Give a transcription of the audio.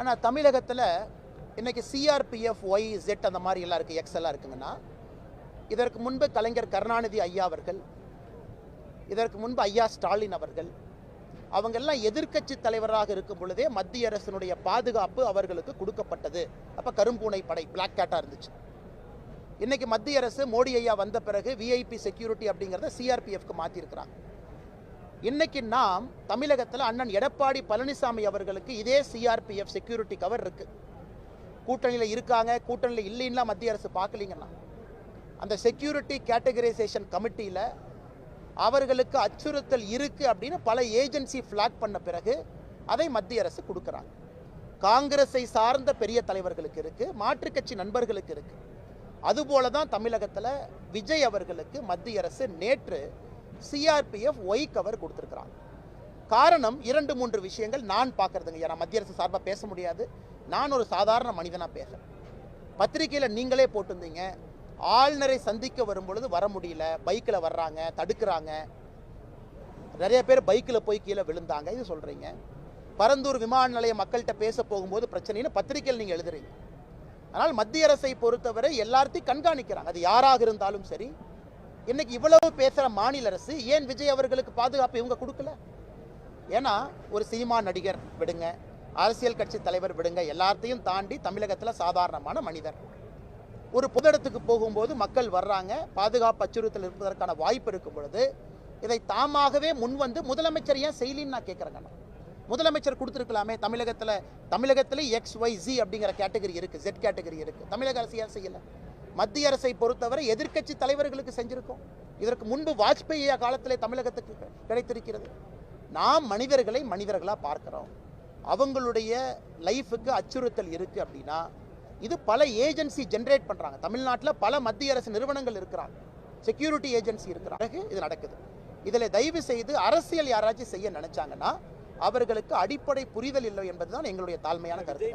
ஆனால் தமிழகத்தில் இன்னைக்கு சிஆர்பிஎஃப் ஒய் ஜெட் அந்த மாதிரி எல்லாம் இருக்குது எக்ஸ் எல்லாம் இருக்குங்கன்னா இதற்கு முன்பு கலைஞர் கருணாநிதி ஐயா அவர்கள் இதற்கு முன்பு ஐயா ஸ்டாலின் அவர்கள் அவங்கெல்லாம் எதிர்க்கட்சி தலைவராக இருக்கும் பொழுதே மத்திய அரசினுடைய பாதுகாப்பு அவர்களுக்கு கொடுக்கப்பட்டது. அப்போ கரும்பூனை படை பிளாக் கேட்டாக இருந்துச்சு. இன்றைக்கி மத்திய அரசு மோடி ஐயா வந்த பிறகு விஐபி செக்யூரிட்டி அப்படிங்கிறத சிஆர்பிஎஃப்க்கு மாற்றிருக்கிறாங்க இன்னைக்கு நாம் தமிழகத்தில் அண்ணன் எடப்பாடி பழனிசாமி அவர்களுக்கு இதே சிஆர்பிஎஃப் செக்யூரிட்டி கவர் இருக்கு. கூட்டணியில் இருக்காங்க கூட்டணியில் இல்லைன்னா மத்திய அரசு பார்க்கலீங்கன்னா அந்த செக்யூரிட்டி கேட்டகரைசேஷன் கமிட்டியில் அவர்களுக்கு அச்சுறுத்தல் இருக்கு அப்படின்னு பல ஏஜென்சி ஃபிளாக் பண்ண பிறகு அதை மத்திய அரசு கொடுக்குறாங்க. காங்கிரஸை சார்ந்த பெரிய தலைவர்களுக்கு இருக்கு மாற்றுக் கட்சி நண்பர்களுக்கு இருக்கு. அதுபோல தான் தமிழகத்தில் விஜய் அவர்களுக்கு மத்திய அரசு நேற்று சிஆர்பிஎஃப் ஒய் கவர் கொடுத்துருக்குறாங்க காரணம் இரண்டு மூன்று விஷயங்கள் நான் பார்க்கறதுங்க. நான் மத்திய அரசு சார்பாக பேச முடியாது. நான் ஒரு சாதாரண மனிதனாக பேசுகிறேன் பத்திரிக்கையில் நீங்களே போட்டிருந்தீங்க. ஆளுநரை சந்திக்க வரும் பொழுது வர முடியல. பைக்கில் வர்றாங்க தடுக்கிறாங்க. நிறைய பேர் பைக்கில் போய் கீழே விழுந்தாங்க. இது சொல்கிறீங்க பரந்தூர் விமான நிலைய மக்கள்கிட்ட பேச போகும்போது பிரச்சனைன்னு பத்திரிக்கையில் நீங்கள் எழுதுறீங்க. ஆனால் மத்திய அரசை பொறுத்தவரை எல்லார்த்தையும் கண்காணிக்கிறாங்க. அது யாராக இருந்தாலும் சரி இன்னைக்கு இவ்வளவு பேசுகிற மாநில அரசு ஏன் விஜய் அவர்களுக்கு பாதுகாப்பு இவங்க கொடுக்கல? ஏன்னா ஒரு சினிமா நடிகர் விடுங்க அரசியல் கட்சி தலைவர் விடுங்க எல்லாத்தையும் தாண்டி தமிழகத்தில் சாதாரணமான மனிதர். ஒரு பொது இடத்துக்கு போகும்போது மக்கள் வர்றாங்க பாதுகாப்பு அச்சுறுத்தல் இருப்பதற்கான வாய்ப்பு இருக்கும் பொழுது இதை தாமாகவே முன் வந்து முதலமைச்சர் ஏன் செய்யலின்னு நான் கேட்குறேங்க முதலமைச்சர் கொடுத்துருக்கலாமே தமிழகத்தில் தமிழகத்தில் எக்ஸ் ஒய் ஜி அப்படிங்கிற கேட்டகரி இருக்குது ஜெட் கேட்டகரி இருக்குது தமிழக அரசு ஏன் செய்யலை? மத்திய அரசை பொறுத்தவரை எதிர்க்கட்சி தலைவர்களுக்கு செஞ்சிருக்கோம். இதற்கு முன்பு வாஜ்பேயி காலத்திலே தமிழகத்துக்கு கிடைத்திருக்கிறது. நாம் மனிதர்களை மனிதர்களாக பார்க்கிறோம். அவங்களுடைய லைஃபுக்கு அச்சுறுத்தல் இருக்குது அப்படின்னா இது பல ஏஜென்சி ஜென்ரேட் பண்ணுறாங்க தமிழ்நாட்டில் பல மத்திய அரசு நிறுவனங்கள் இருக்கிறாங்க. செக்யூரிட்டி ஏஜென்சி இருக்கிறாங்க. இது நடக்குது. இதில் தயவு செய்து அரசியல் யாராச்சும் செய்ய நினைச்சாங்கன்னா அவர்களுக்கு அடிப்படை புரிதல் இல்லை என்பதுதான் எங்களுடைய தாழ்மையான கருத்து.